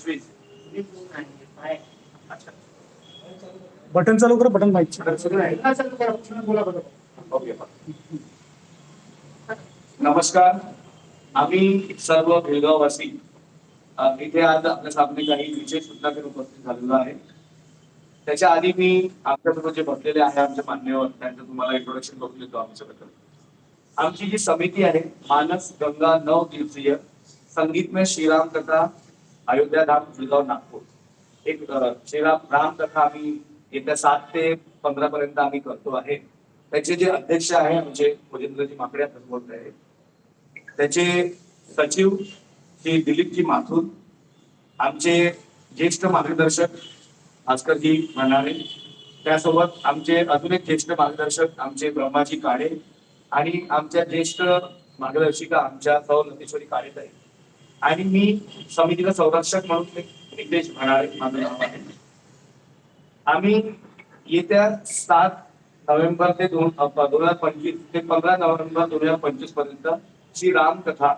पंचवीस बटन चालू करा बटन माहिती. नमस्कार. आम्ही सर्व बेळगाववासी इथे आज आपल्या सामने काही विशेष सूचना करून उपस्थित झालेलो आहे. त्याच्या आधी मी आमच्याबरोबर जे बसलेले आहे आमचे मान्यवर त्यांचं तुम्हाला इंट्रोडक्शन करून देतो आमच्याबद्दल आमची जी समिती आहे मानस गंगा नऊ दिवसीय संगीतमय श्रीराम कथा अयोध्या धाम बेळगाव नागपूर. एक अ, श्रीराम राम कथा आम्ही येत्या सात ते पंधरा पर्यंत आम्ही करतो आहे. त्याचे जे अध्यक्ष आहे आमचे भोजेंद्रजी माकडे आता बोलत आहे त्याचे सचिव श्री दिलीपजी माथुर आमचे ज्येष्ठ मार्गदर्शक भास्करजी म्हणाले. त्यासोबत आमचे अजून एक ज्येष्ठ मार्गदर्शक आमचे ब्रह्माजी काळे आणि आमच्या ज्येष्ठ मार्गदर्शिका आमच्या सौ नटेश्वरी काळेताई. आणि मी समितीला संरक्षक म्हणून निदेश नितेश म्हणाले माझं नाव आहे. आम्ही येत्या सात नोव्हेंबर ते दोन दोन हजार पंचवीस ते पंधरा नोव्हेंबर दोन हजार पंचवीसपर्यंत श्री रामकथा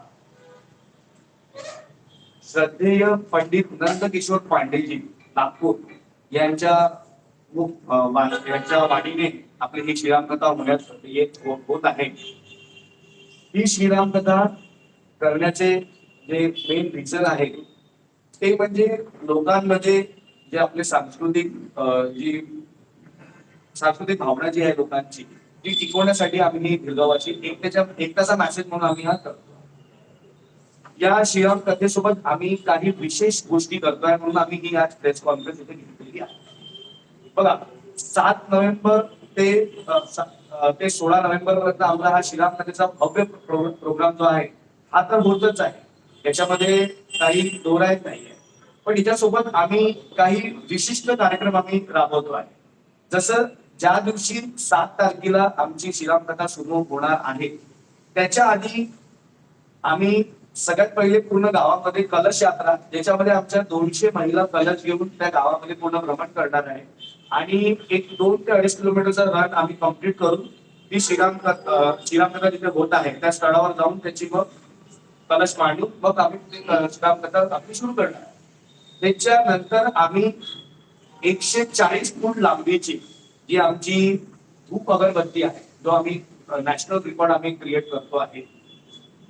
श्रद्धेय पंडित नंदकिशोर पांडेजी नागपूर यांच्या मुख- यांच्या वाणीने आपली ही श्रीरामकथा होण्यास येत हो, होत आहे. ही श्रीराम कथा करण्याचे जे मेन रिझन आहे ते म्हणजे लोकांमध्ये जे आपले सांस्कृतिक जी सांस्कृतिक भावना जी आहे लोकांची ती टिकवण्यासाठी आम्ही ही त्याच्या एक तासा मॅसेज म्हणून आम्ही हा करतो. या श्रीराम कथेसोबत आम्ही काही विशेष गोष्टी करतोय म्हणून आम्ही ही आज प्रेस कॉन्फरन्स इथे घेतलेली आहे. बघा सात नोव्हेंबर ते ते सोळा नोव्हेंबर पर्यंत आमचा हा श्रीराम कथेचा भव्य प्रोग्राम जो आहे हा तर होतच आहे. याच्यामध्ये काही दोरायत नाहीये. पण याच्यासोबत आम्ही काही विशिष्ट कार्यक्रम आम्ही राबवतो आहे. जसं ज्या दिवशी सात तारखेला आमची श्रीराम कथा सुरू होणार आहे त्याच्या आधी आम्ही सगळ्यात पहिले पूर्ण गावामध्ये कलश यात्रा ज्याच्यामध्ये आमच्या दोनशे महिला कलश घेऊन त्या गावामध्ये पूर्ण भ्रमण करणार आहे. आणि एक दोन ते अडीच किलोमीटरचा रन आम्ही कंप्लीट करून ती श्रीराम कथ- श्रीराम कथा जिथे होत आहे त्या स्थळावर जाऊन त्याची मग कलश मांडून मग आम्ही ते अं, कथा सुरू करणार. त्याच्यानंतर आम्ही एकशे चाळीस फूट लांबीची जी आमची धूप अगरबत्ती आहे जो आम्ही नॅशनल रेकॉर्ड आम्ही क्रिएट करतो आहे.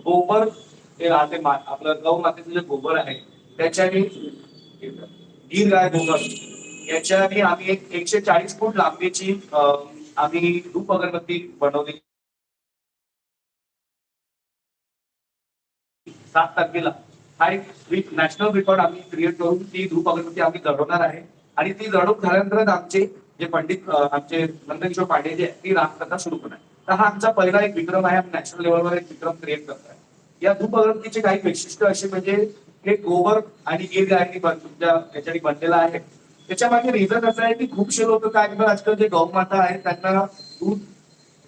गोबर ते राहते आपलं गौ मातेचं जे गोबर आहे त्याच्याने गीर गाय गोबर याच्याने आम्ही एक एकशे चाळीस फूट लांबीची आम्ही धूप अगरबत्ती बनवली. सात तारखेला. हा एक नॅशनल रेकॉर्ड आम्ही क्रिएट करून ती धूप अगरबत्ती आम्ही जळवणार आहे. आणि ती जळवून झाल्यानंतर आमचे जे पंडित आमचे नंदकिशोर पांडे जे ती रामकथा सुरू करणार तर हा आमचा पहिला एक विक्रम आहे. आम्ही नॅशनल लेवलवर एक विक्रम क्रिएट करतोय या धूप अगरबत्तीचे काही वैशिष्ट्य असे म्हणजे हे गोबर आणि गिर गायनी तुमच्या याच्याने बनलेला आहे. त्याच्यामागे रिझन असं आहे की खूपशे लोक काय आजकाल जे गौमाता आहेत त्यांना दूध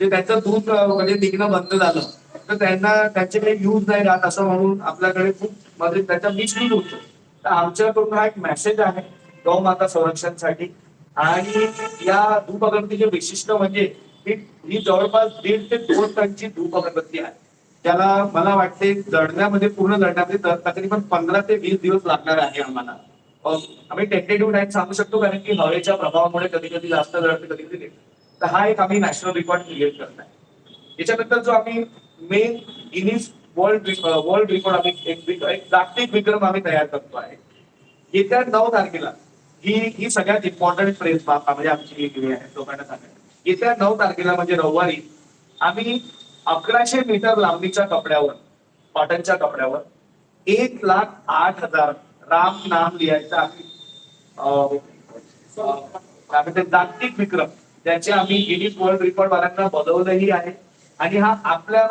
जे त्यांचं दूध म्हणजे निघणं बंद झालं. तर त्यांना त्यांचे काही यूज नाही राहत असं म्हणून आपल्याकडे खूप म्हणजे त्याचा मिसयूज होतो. तर आमच्याकडून हा एक मेसेज आहे गौमाता संरक्षणसाठी. आणि या धूप अगरबत्तीचे वैशिष्ट्य म्हणजे ही ही जवळपास दीड ते दोन टनची धूप अगरबत्ती आहे. त्याला मला वाटते जळण्यामध्ये पूर्ण जळण्यामध्ये तकरीबन पंधरा ते वीस दिवस लागणार आहे आम्हाला. आम्ही टेंटेटिव्ह टाइम सांगू शकतो कारण की हवेच्या प्रभावामुळे कधी कधी जास्त जळते कधी कधी तर हा एक आम्ही नॅशनल रेकॉर्ड क्रिएट करणार याच्यानंतर जो आम्ही main Guinness world world record आम्ही एक विक- जागतिक विक्रम आम्ही तयार करतो आहे. येत्या नऊ तारखेला ही ही सगळ्यात इम्पॉर्टंट प्रेस म्हणजे आमची एक आहे. लोकांना सांगायला येत्या नऊ तारखेला म्हणजे रविवारी आम्ही अकराशे मीटर लांबीच्या कपड्यावर कॉटनच्या कपड्यावर एक लाख आठ हजार राम नाम लिहायचं आम्ही जागतिक विक्रम ज्याचे आम्ही गिनीज वर्ल्ड रेकॉर्ड वाल्यांना बोलवलंही आहे. आणि हा आपल्या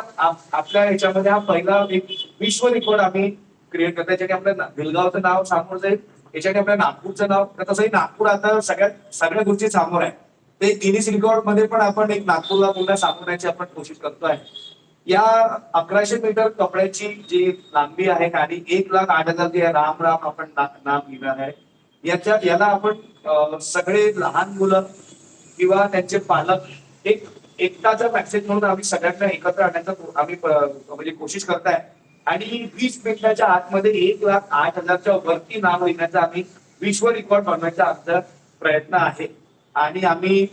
आपल्या याच्यामध्ये हा पहिला एक विश्व रेकॉर्ड आम्ही क्रिएट करतो त्याच्याने आपल्या ना- भिलगावचं नाव समोर जाईल. याच्याने आपल्या नागपूरचं नाव तसंही नागपूर आता सगळ्यात सगळ्या गोष्टी समोर आहे. ते गिनीस रेकॉर्डमध्ये पण आपण एक नागपूरला पुन्हा सापडण्याची आपण कोशिश करतोय. या अकराशे मीटर कपड्याची जी लांबी आहे आणि एक लाख आठ हजार जे राम राम आपण नाम लिहिणार आहे. याच्या याला आपण सगळे लहान मुलं किंवा त्यांचे पालक एक एकताचा मॅसेज म्हणून आम्ही सगळ्यांना एकत्र आणण्याचा आम्ही म्हणजे कोशिश करताय. आणि वीस मिनिटाच्या आतमध्ये एक लाख आठ हजारच्या वरती नाव येण्याचा आम्ही विश्व रेकॉर्ड बनवायचा आमचा प्रयत्न आहे. आणि आम्ही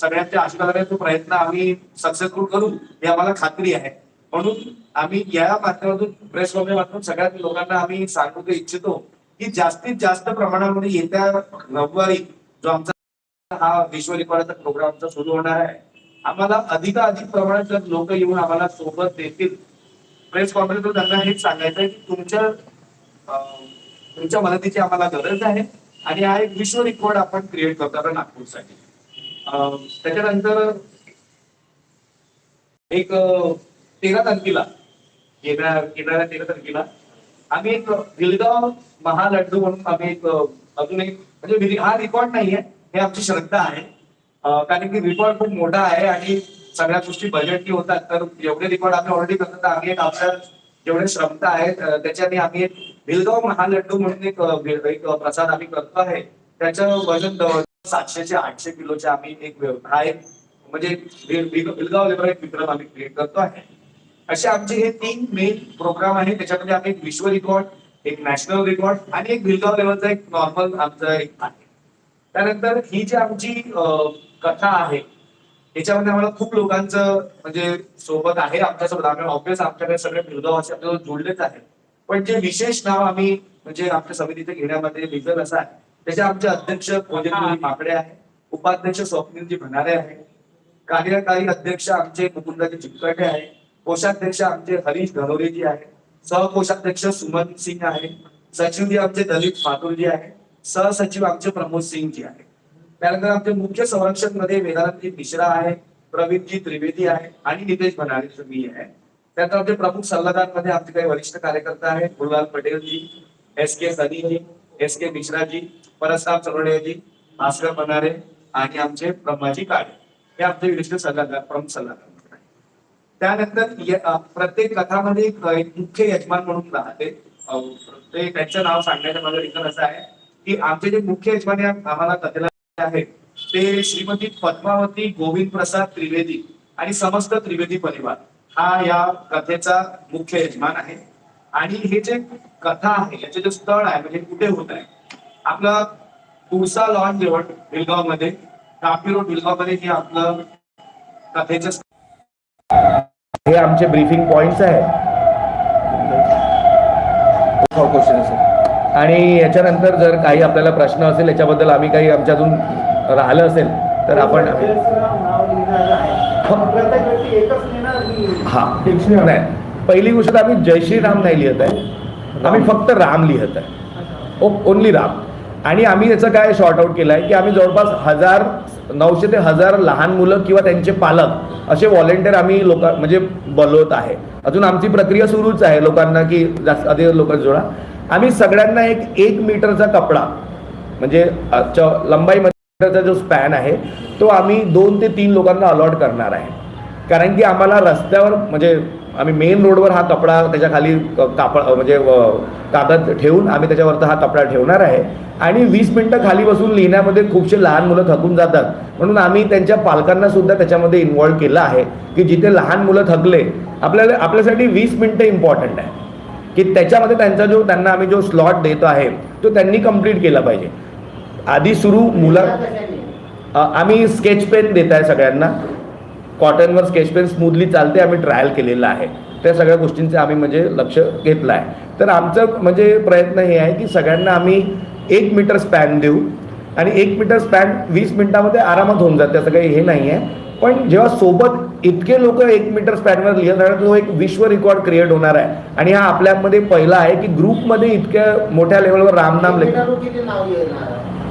सगळ्यांच्या आशीर्वादाने तो प्रयत्न आम्ही सक्सेसफुल करू हे आम्हाला खात्री आहे. म्हणून आम्ही या माध्यमातून प्रेस माध्यमातून सगळ्यात लोकांना आम्ही सांगू इच्छितो की जास्तीत जास्त प्रमाणामध्ये येत्या रविवारी जो आमचा हा विश्व रेकॉर्डचा प्रोग्राम सुरू होणार आहे. आम्हाला अधिकाधिक प्रमाणात जर लोक येऊन आम्हाला सोबत देतील प्रेस कॉन्फरन्सवर त्यांना हेच सांगायचं आहे की तुमच्या तुमच्या मदतीची आम्हाला गरज आहे. आणि हा एक विश्व रेकॉर्ड आपण क्रिएट करतो आता नागपूरसाठी. त्याच्यानंतर एक तेरा तारखेला येणार येणाऱ्या तेरा तारखेला आम्ही एक गिलगाव महालड्डू म्हणून आम्ही एक अजून एक म्हणजे हा रेकॉर्ड नाहीये हे आमची श्रद्धा आहे. कारण की रिकॉर्ड खूप मोठा आहे आणि सगळ्या गोष्टी बजेटनी होतात. तर एवढे रेकॉर्ड आम्ही ऑलरेडी करतो. तर आम्ही एक आमच्या जेवढे श्रमता आहेत त्याच्याने आम्ही एक भिलगाव महालड्डू म्हणून एक प्रसाद आम्ही करतो आहे. त्याचं वजन सातशे ते आठशे किलोचे आम्ही एक हा एक म्हणजे भिलगाव लेवल एक विक्रम आम्ही क्रिएट करतो आहे. असे आमचे हे तीन मेन प्रोग्राम आहे. त्याच्यामध्ये आम्ही एक विश्व रेकॉर्ड एक नॅशनल रेकॉर्ड आणि एक भिलगाव लेवलचा एक नॉर्मल आमचा एक आहे. त्यानंतर ही जी आमची कथा आहे. याच्यामध्ये आम्हाला खूप लोकांचं म्हणजे सोबत आहे आमच्यासोबत. आम्ही ऑब्विस आमच्याकडे सगळे मृदवासी आपल्याला जोडलेच आहेत. पण जे विशेष नाव आम्ही म्हणजे आमच्या समितीचे घेण्यामध्ये रिझन असं आहे. त्याचे आमचे अध्यक्ष भोजनजी माकडे आहे उपाध्यक्ष स्वप्नीलजी भंडारे आहे कार्यकारी अध्यक्ष आमचे मुकुंदाजी चिकटे आहे कोषाध्यक्ष आमचे हरीश धनोरेजी आहे सहकोषाध्यक्ष सुमन सिंग आहे सचिवजी आमचे दलित माथुरजी आहे सहसचिव आमचे प्रमोद सिंगजी आहे त्यानंतर आमचे मुख्य संरक्षकमध्ये वेदानंदजी मिश्रा आहे प्रवीणजी त्रिवेदी आहे आणि नितेश भंडारे मी आहे. त्यानंतर आमचे प्रमुख सल्लागारमध्ये आमचे काही वरिष्ठ कार्यकर्ते आहेत Gurulal Patelji S K सनीजी S K Mishraji Parasram चरोडेजी Bhaskar Banare आणि आमचे ब्रह्माजी काळे हे आमचे विशिष्ट सल्लागार प्रमुख सल्लागार. त्यानंतर प्रत्येक कथामध्ये एक मुख्य यजमान म्हणून राहते. ते त्यांचं नाव सांगण्याचं माझं रिकन असं आहे की आमचे जे मुख्य यजमान आहे आम्हाला कथेला आहेत ते श्रीमती पद्मावती गोविंद प्रसाद त्रिवेदी आणि समस्त त्रिवेदी परिवार. हा या कथेचा मुख्य यजमान आहे. आणि हे जे कथा आहे याचे जे स्थळ आहे म्हणजे कुठे होत आहे? आपलं तुळसा लॉन जेवण बिलगावमध्ये कापी रोड बिलगावमध्ये हे आपलं कथेचे हे आमचे ब्रीफिंग पॉइंट्स आहे क्वेश्चन आणि याच्यानंतर जर काही आपल्याला प्रश्न असेल याच्याबद्दल आम्ही काही आमच्यातून राहिलं असेल तर आपण हा. नाही. पहिली गोष्ट आम्ही जय श्रीराम नाही लिहित आहे. आम्ही फक्त राम लिहित आहे. ओनली राम. आणि आम्ही याचं काय शॉर्ट आउट केलं आहे की आम्ही जवळपास हजार नऊशे ते हजार लहान मुलं किंवा त्यांचे पालक असे व्हॉलेंटियर आम्ही लोक म्हणजे बोलवत आहे. अजून आमची प्रक्रिया सुरूच आहे लोकांना की जास्त अधिक लोक जोडा. आम्ही सगळ्यांना एक एक मीटरचा कपडा म्हणजे च- लंबाई मीटरचा जो स्पॅन आहे तो आम्ही दोन ते तीन लोकांना अलॉट करणार आहे. कारण की आम्हाला रस्त्यावर म्हणजे आम्ही मेन रोडवर हा कपडा त्याच्याखाली कापड म्हणजे कागद ठेवून आम्ही त्याच्यावरती हा कपडा ठेवणार आहे. आणि वीस मिनटं खाली बसून लिहिण्यामध्ये खूपशे लहान मुलं थकून जातात. म्हणून आम्ही त्यांच्या पालकांना सुद्धा त्याच्यामध्ये इन्व्हॉल्व केलं आहे की जिथे लहान मुलं थकले आपल्याला आपल्यासाठी वीस मिनटं इम्पॉर्टंट आहे. की त्याच्यामध्ये त्यांचा जो त्यांना आम्ही जो स्लॉट देतो आहे तो त्यांनी कंप्लीट केला पाहिजे. आधी सुरू मुलं आम्ही स्केच पेन देत आहे सगळ्यांना. कॉटनवर स्केच पेन स्मूथली चालते आम्ही ट्रायल केलेलं आहे. त्या सगळ्या गोष्टींचं आम्ही म्हणजे लक्ष घेतलं आहे. तर आमचं म्हणजे प्रयत्न हे आहे की सगळ्यांना आम्ही एक मीटर स्पॅन देऊ. आणि एक मीटर स्पॅन वीस मिनिटामध्ये आरामात होऊन जाते असं काही हे नाही आहे. पण जेव्हा सोबत इतके लोक एक मीटर स्पॅनवर लिहित राहणार तो एक विश्व रेकॉर्ड क्रिएट होणार आहे. आणि हा आपल्यामध्ये पहिला आहे की ग्रुपमध्ये इतक्या मोठ्या लेवलवर रामनाम लेख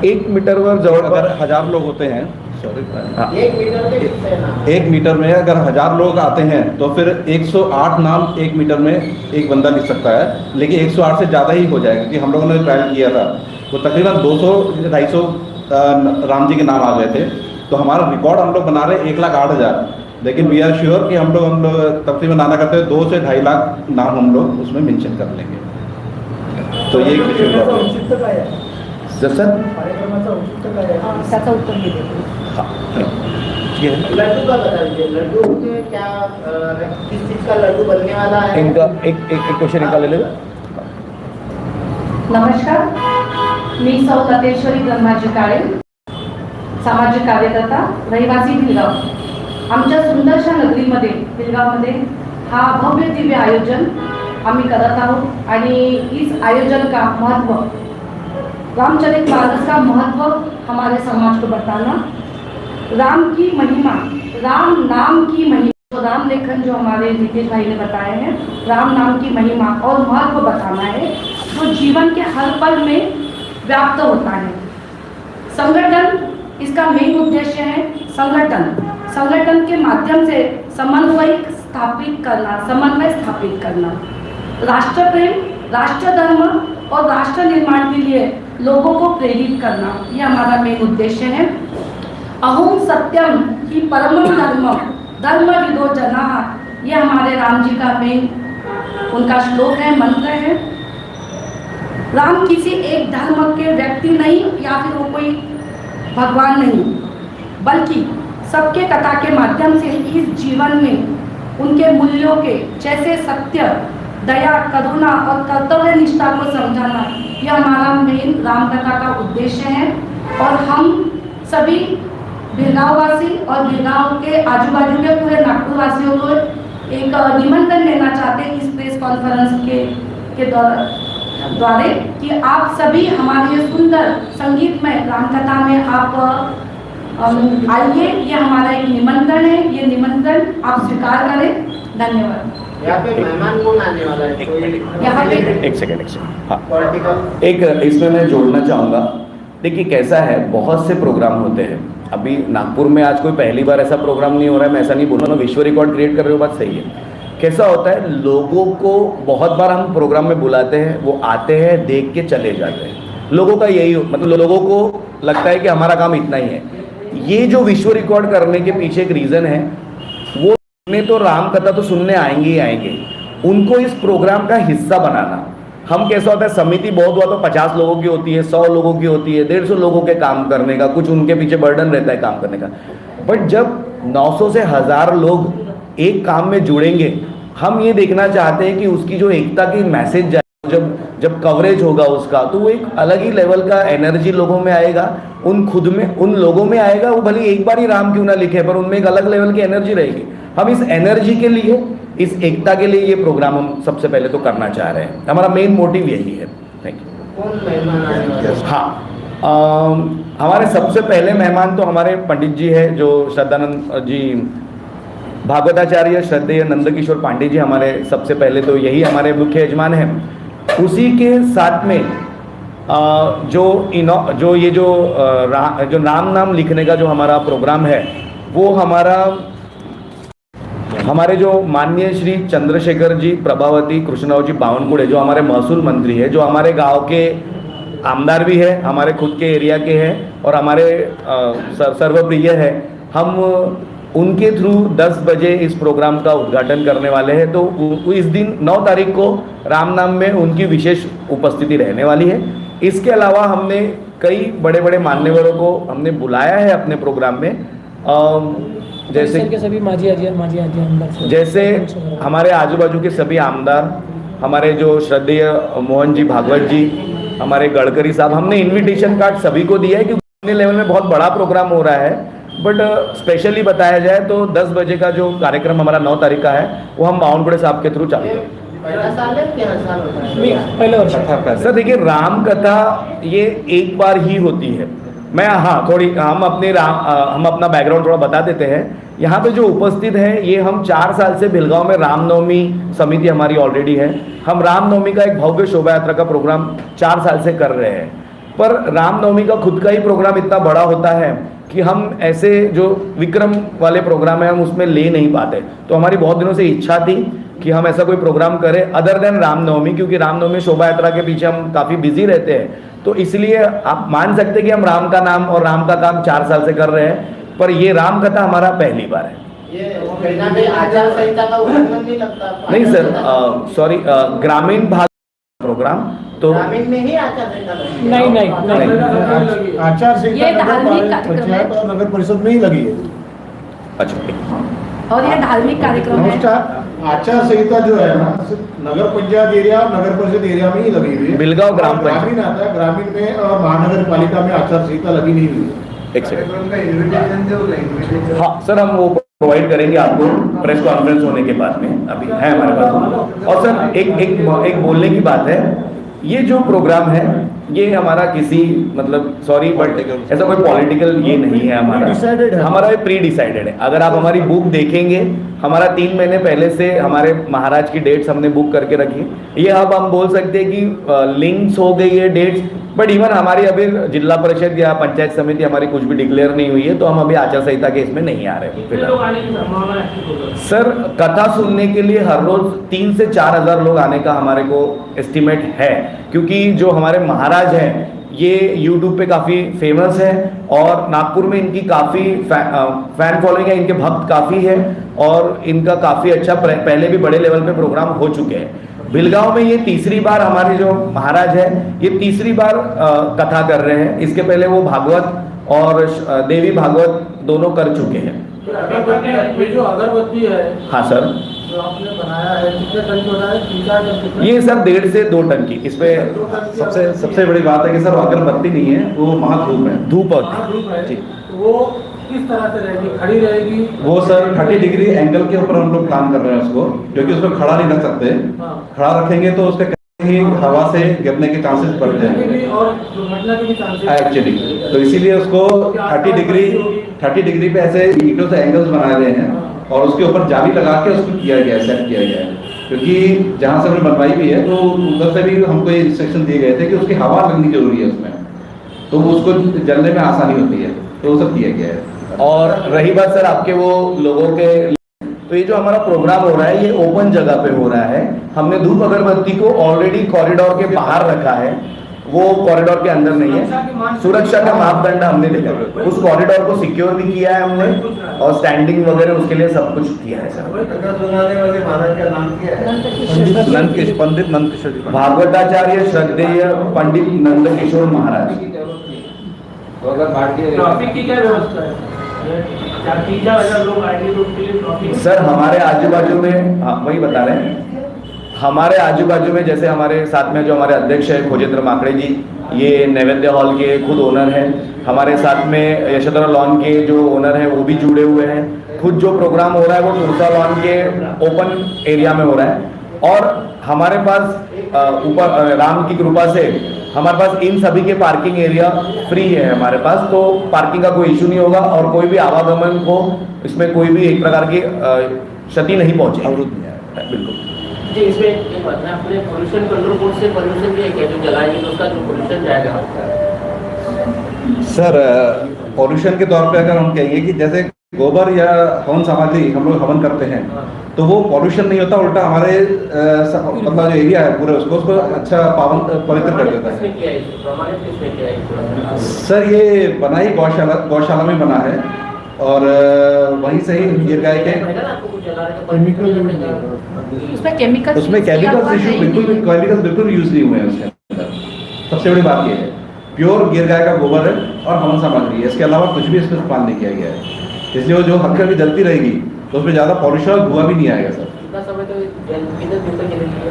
एक मीटरवर अगर हज़ार लोग होते हैं सॉरी हा. एक मीटर के एक मीटर में अगर हज़ार लोग आते हैं तो फिर 108 नाम एक मीटर में एक बंदा लिख सकता है। लेकिन 108 से ज़्यादा ही हो जाएगा क्योंकि हम लोगों ने ट्रायल किया था। तो तकरीबन 200 250 राम जी के नाम आ गए थे। तो हमारा रिकॉर्ड हम लोग बना रहे हैं एक लाख आठ हज़ार। लेकिन वी आर श्योर कि हम लोग हम लोग तकरीबन आना करते हैं दो से ढाई लाख नाम हम लोग उसमें मेंशन कर लेंगे। तो ये एक विषय त्याचं उत्तर मी किसकी है लड्डू का बता दीजिए लड्डू के क्या अ, किस चीज का लड्डू बनने वाला है इनका एक एक एक क्वेश्चन इनका ले लेगा नमस्कार. मी सौ लतेश्वरी ब्रह्माजी काळे. सामाजिक कार्यकर्ता, रहिवासी भिलगाव. आमच्या सुंदरशा नगरीमध्ये, भिलगावमध्ये हा भव्य दिव्य आयोजन आम्ही करत आहोत आणि इस आयोजन का महत्व? रामचरित मानस का महत्व हमारे समाज को बताना? राम की महिमा, राम नाम की महिमा तो राम लेखन जो हमारे नीतीश भाई ने बताए हैं, राम नाम की महिमा और महत्व बताना है जो जीवन के हर पल में व्याप्त होता है। संगठन इसका मेन उद्देश्य है संगठन। संगठन के माध्यम से समन्वय स्थापित करना, समन्वय स्थापित करना। राष्ट्र प्रेम, राष्ट्र धर्म और राष्ट्र निर्माण के लिए लोगों को प्रेरित करना, ये हमारा मेन उद्देश्य है। अहोम सत्यम ही परम धर्म धर्म विदो जना, ये हमारे राम जी का मेन उनका श्लोक है, मंत्र है। राम किसी एक धर्म के व्यक्ति नहीं या फिर वो कोई भगवान नहीं, बल्कि सबके कथा के माध्यम से इस जीवन में उनके मूल्यों के जैसे सत्य, दया, करुणा और कर्तव्य निष्ठा को समझाना यह हमारा मेन राम कथा का उद्देश्य है। और हम सभी भिलगांव और भिलगांव के आजू बाजू के पूरे नागपुर वासियों को एक निमंत्रण देना चाहते हैं इस प्रेस कॉन्फ्रेंस के के द्वारा। द्वारे कि आप सभी हमारे ये सुंदर संगीतमय रामकथा में आप आइए। ये हमारा एक निमंत्रण है। ये निमंत्रण आप स्वीकार करें। धन्यवाद। यहाँ पे मेहमान कौन आने वाला है? कोई एक सेकंड एक सेकंड हाँ। एक इसमें मैं जोड़ना चाहूँगा। देखिए कैसा है? बहुत से प्रोग्राम होते हैं। अभी नागपुर में आज कोई पहली बार ऐसा प्रोग्राम नहीं हो रहा है। मैं ऐसा नहीं बोल रहा हूँ। विश्व रिकॉर्ड क्रिएट कर रहे हो बात सही है। कैसा होता है, लोगों को बहुत बार हम प्रोग्राम में बुलाते हैं, वो आते हैं, देख के चले जाते हैं। लोगों का यही मतलब लोगों को लगता है कि हमारा काम इतना ही है। ये जो विश्व रिकॉर्ड करने के पीछे एक रीज़न है, वो में तो राम कथा तो सुनने आएँगे ही आएँगे। उनको इस प्रोग्राम का हिस्सा बनाना। हम कैसा होता है, समिति बहुत हुआ तो पचास लोगों की होती है, सौ लोगों की होती है, डेढ़ सौ लोगों के काम करने का, कुछ उनके पीछे बर्डन रहता है काम करने का। बट जब 900 से हज़ार लोग एक काम में जुड़ेंगे हम ये देखना चाहते हैं कि उसकी जो एकता की मैसेज जाए जब जब कवरेज होगा उसका तो वो एक अलग ही लेवल का एनर्जी लोगों में आएगा उन खुद में उन लोगों में आएगा वो भले एक बार ही राम क्यों ना लिखे पर उनमें एक अलग लेवल की एनर्जी रहेगी। हम इस एनर्जी के लिए इस एकता के लिए ये प्रोग्राम हम सबसे पहले तो करना चाह रहे हैं। हमारा मेन मोटिव यही है। थैंक यू है अम, हमारे सबसे पहले मेहमान तो हमारे पंडित जी है जो श्रद्धानंद जी भागवताचार्य श्रद्धेय नंदकिशोर पांडे जी हमारे सबसे पहले तो यही हमारे मुख्य यजमान हैं। उसी के साथ में अ, जो इनो जो ये जो रा, जो नाम नाम लिखने का जो हमारा प्रोग्राम है वो हमारा हमारे जो माननीय श्री चंद्रशेखर जी प्रभावती कृष्णराव जी बावनकुड़े जो हमारे महसूल मंत्री है जो हमारे गाँव के आमदार भी है हमारे खुद के एरिया के हैं और हमारे सर्वप्रिय है हम उनके थ्रू 10 बजे इस प्रोग्राम का उद्घाटन करने वाले हैं। तो इस दिन 9 तारीख को राम नाम में उनकी विशेष उपस्थिति रहने वाली है। इसके अलावा हमने कई बड़े बड़े मान्यवरों को हमने बुलाया है अपने प्रोग्राम में। अम, जैसे के सभी माजी अजियन माजी आमदार जैसे हमारे आजू बाजू के सभी आमदार हमारे जो श्रद्धेय मोहन जी भागवत जी हमारे गडकरी साहब हमने इनविटेशन कार्ड सभी को दिया है क्योंकि लेवल में बहुत बड़ा प्रोग्राम हो रहा है। बट स्पेशली बताया जाए तो 10 बजे का जो कार्यक्रम हमारा 9 तारीख का है वो हम बावनकुड़े साहब के थ्रू चालू है कि हर साल होता मी है। पहिलं वर्ष सर देखिए राम कथा ये एक बार ही होती है। मैं हाँ थोड़ी हम अपने राम अ, हम अपना बैकग्राउंड थोड़ा बता देते हैं। यहाँ पे जो उपस्थित है ये हम चार साल से भिलगांव में रामनवमी समिति हमारी ऑलरेडी है। हम रामनवमी का एक भव्य शोभा यात्रा का प्रोग्राम चार साल से कर रहे हैं। पर रामनवमी का खुद का ही प्रोग्राम इतना बड़ा होता है कि हम ऐसे जो विक्रम वाले प्रोग्राम है हम उसमें ले नहीं पाते। तो हमारी बहुत दिनों से इच्छा थी कि हम ऐसा कोई प्रोग्राम करें अदर देन रामनवमी क्योंकि रामनवमी शोभा यात्रा के पीछे हम काफ़ी बिज़ी रहते हैं। तो इसलिए आप मान सकते हैं कि हम राम का नाम और राम का काम चार साल से कर रहे हैं पर ये राम कथा हमारा पहली बार है। नहीं सर सॉरी ग्रामीण भाग प्रोग्राम तो में ही आचार संहिता नहीं नहीं नहीं। आचार संहिता नगर धार्मिक पालिका कार्यक्रम पंचायत और नगर परिषद में ही लगी है। अच्छा। और ये धार्मिक कार्यक्रम है। आचार संहिता जो है ना नगर पंचायत एरिया नगर परिषद एरिया में ही लगी हुई है। बिलगांव ग्राम पंचायत। ग्रामीण आता है ग्रामीण में और महानगर पालिका में आचार संहिता लगी नहीं हुई। है एक सेकंड हाँ सर हम वो प्रोवाइड करेंगे आपको प्रेस कॉन्फ्रेंस होने के बाद में अभी है हमारे पास। और सर एक एक एक बोलने की बात है ये जो प्रोग्राम है ये हमारा किसी मतलब सॉरी बट ऐसा कोई पॉलिटिकल ये नहीं है हमारा। हमारा ये प्री डिसाइडेड है। अगर आप हमारी बुक देखेंगे हमारा तीन महीने पहले से हमारे महाराज की डेट्स हमने बुक करके रखी। है। ये अब हम बोल सकते हैं कि लिंक्स हो गई है डेट्स बट इवन हमारी अभी जिला परिषद या पंचायत समिति हमारी कुछ भी डिक्लेयर नहीं हुई है तो हम अभी आचार संहिता के इसमें नहीं आ रहे हैं फ़िलहाल। सर कथा सुनने के लिए हर रोज तीन से चार हज़ार लोग आने का हमारे को एस्टिमेट है क्योंकि जो हमारे महाराज हैं ये यूट्यूब पे काफ़ी फ़ेमस है और नागपुर में इनकी काफ़ी फ़ैन फॉलोइंग है इनके भक्त काफ़ी है और इनका काफ़ी अच्छा पहले भी बड़े लेवल पे प्रोग्राम हो चुके हैं। भिलगांव में ये तीसरी बार हमारे जो महाराज है ये तीसरी बार कथा कर रहे हैं। इसके पहले वो भागवत और देवी भागवत दोनों कर चुके हैं। जो अगरबत्ती है हाँ सर। जो आपने बनाया है कितने टन की बनाया तीन चार टन ये सर डेढ़ से दो टन की। इस पे दो टन की सबसे सबसे बड़ी बात है कि सर अगरबत्ती नहीं है वो महाधूप है। धूप है। जी। तो वो किस तरह से रहेगी? खड़ी रहेगी? वो सर थर्टी डिग्री एंगल के ऊपर हम लोग प्लान कर रहे हैं उसको क्योंकि उसको खड़ा नहीं रख सकते। हाँ। खड़ा रखेंगे तो उसके कहीं ही हवा से गिरने के चांसेस बढ़ जाएँगे और दुर्घटना के भी चांसेस एक्चुअली तो इसीलिए उसको थर्टी डिग्री थर्टी डिग्री पे ऐसे ईटों से एंगल्स बनाए गए हैं और उसके ऊपर जाली लगा के उसको किया गया है सेट किया गया है। क्योंकि जहाँ से हमने बनवाई भी है तो उधर से भी हमको ये इंस्ट्रक्शन दिए गए थे कि उसकी हवा लगनी ज़रूरी है उसमें। तो उसको जलने में आसानी होती है तो वो सब किया गया है। और रही बात सर आपके वो लोगों के तो ये जो हमारा प्रोग्राम हो रहा है ये ओपन जगह पे हो रहा है। हमने धूप अगरबत्ती को ऑलरेडी कॉरिडोर के बाहर रखा है। वो कॉरिडोर के अंदर नहीं है। सुरक्षा का मापदंड हमने देखा। उस कॉरिडोर को सिक्योर भी किया है हमने और स्टैंडिंग वगैरह उसके लिए सब कुछ किया है सर। पंडित नंदकिशोर भागवताचार्य श्रद्धेय पंडित नंदकिशोर महाराज। ट्रैफ़िक की क्या व्यवस्था है? सर, हमारे आजू बाजू में हाँ वही बता रहे हैं। हमारे आजू बाजू में, जैसे हमारे साथ में जो हमारे अध्यक्ष है, खोजेंद्र माकड़े जी, ये नैवेद्य हॉल के खुद ओनर हैं। हमारे साथ में यशोधरा लॉन के जो ओनर हैं, वो भी जुड़े हुए हैं। खुद जो प्रोग्राम हो रहा है, वो टूरसा लॉन के ओपन एरिया में हो रहा है। और हमारे पास ऊपर राम की कृपा से हमारे पास इन सभी के पार्किंग एरिया फ्री है हमारे पास तो पार्किंग का कोई इशू नहीं होगा और कोई भी आवागमन को इसमें कोई भी एक प्रकार की क्षति नहीं पहुंचेगी। अवरुद्ध नहीं बिल्कुल। जी इसमें एक बात है अपने पोल्यूशन कंट्रोल बोर्ड से पोल्यूशन भी है क्या जो जलाएँगे तो उसका जो पोल्यूशन जाएगा। सर पॉल्यूशन के तौर पे अगर हम कहेंगे कि जैसे गोबर या हवन सामग्री हम लोग हवन करते हैं तो वो पॉल्यूशन नहीं होता उल्टा हमारे मतलब जो एरिया है पूरे उसको उसको अच्छा पावन पवित्र कर देता है। है है सर ये बनाई गौशाला गौशाला में बना है और वहीं से ही गिर गाय के तो केमिकल pollution उसमें केमिकल उसमें केमिकल्स इशू बिल्कुल केमिकल्स बिल्कुल यूज़ नहीं हुए हैं उसके अंदर। सबसे बड़ी बात ये है प्योर गिर गाय का गोबर है और हवन सामग्री है इसके अलावा कुछ भी इसमें इस्तेमाल नहीं किया गया है। इसलिए वो जो हल्का भी जलती रहेगी तो उसमें ज़्यादा पॉल्यूशन और धुआँ भी नहीं आएगा सर। कितना समय तो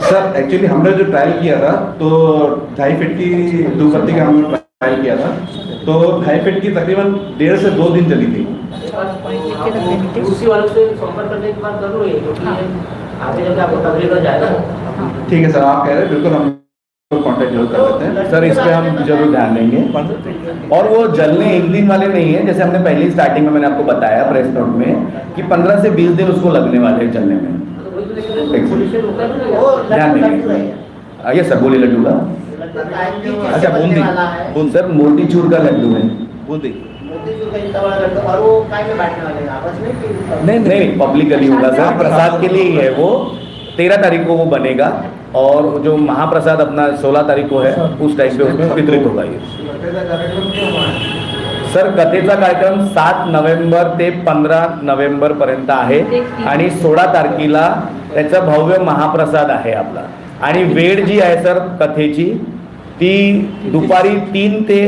सर एक्चुअली हमने जो ट्रायल किया था तो ढाई फीट की धूपबत्ती का हमने ट्रायल किया था तो ढाई फीट की तकरीबन डेढ़ से दो दिन चली थी। ठीक है सर आप कह रहे हैं बिल्कुल हम कॉन्टेक्ट ज़रूर कर लेते हैं। सर इस पे हम ज़रूर ध्यान देंगे। और वो जलने एक दिन वाले नहीं है जैसे हमने पहली स्टार्टिंग में मैंने आपको बताया प्रेस नोट में कि 15 से 20 दिन उसको लगने वाले हैं जलने में। ध्यान लड्डू देंगे। लड्डू ये सर बोली लड्डू का। अच्छा बूंदी। वाला है बूंद सर मोतीचूर का लड्डू है। बूंदी। का लड्डू और वो काय में बांटने वाले हैं आपस में कि नहीं नहीं पब्लिकली होगा सर प्रसाद के लिए ही है वो। तेरह तारीख को वो बनेगा। और जो महाप्रसाद अपना सोलह तारीख को है उस टाइम पे वितरित होगा ये। सर कथेचा कार्यक्रम सात नोव्हेंबर ते पंधरा नोव्हेंबर पर्यंत आहे आणि सोळा तारखेला त्याचा भव्य महाप्रसाद आहे आपला. आणि वेळ जी आहे सर कथेची ती दुपारी तीन ते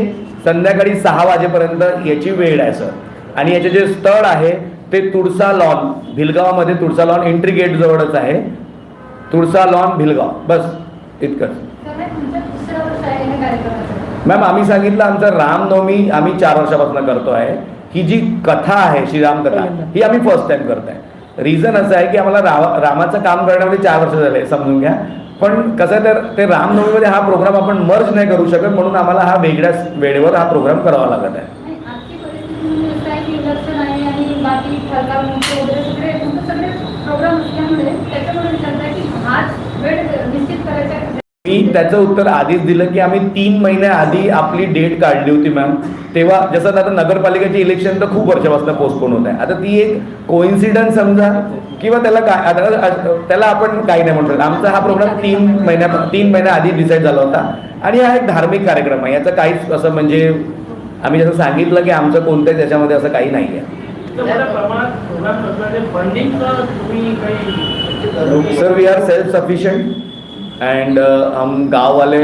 संध्याकाळी सहा वाजेपर्यंत याची वेळ आहे सर. आणि याचे जे स्थळ आहे ते तुळसा लॉन भिलगावमध्ये तुळसा लॉन एंट्री गेट जवळच आहे. तुळसा लॉन भिलगाव बस इतकंच. मॅम आम्ही सांगितलं आमचं रामनवमी आम्ही चार वर्षापासून करतो आहे. ही जी कथा आहे श्रीराम कथा ही आम्ही फर्स्ट टाइम करत आहे रिझन असं आहे की आम्हाला राव रामाचं काम करण्यामध्ये चार वर्ष झाले समजून घ्या. पण कसं आहे तर ते रामनवमीमध्ये हा प्रोग्राम आपण मर्ज नाही करू शकत म्हणून आम्हाला हा वेगळ्याच वेळेवर हा प्रोग्राम करावा लागत आहे. प्रोग्राम मी त्याचं उत्तर आधीच दिलं की आम्ही तीन महिन्या आधी आपली डेट काढली होती मॅम तेव्हा जसं आता नगरपालिकेचे इलेक्शन तर खूप वर्षापासून पोस्टपोन होत आहे. आता ती एक कोइन्सिडन्स समजा किंवा त्याला काय आता त्याला आपण काही नाही म्हणतो आमचा हा प्रोग्राम तीन महिन्या तीन महिन्या आधी डिसाईड झाला होता. आणि हा एक धार्मिक कार्यक्रम आहे. याचं काहीच असं म्हणजे आम्ही जसं सांगितलं की आमचं कोणत्याच याच्यामध्ये असं काही नाही आहे sir we are self sufficient and हम गांव वाले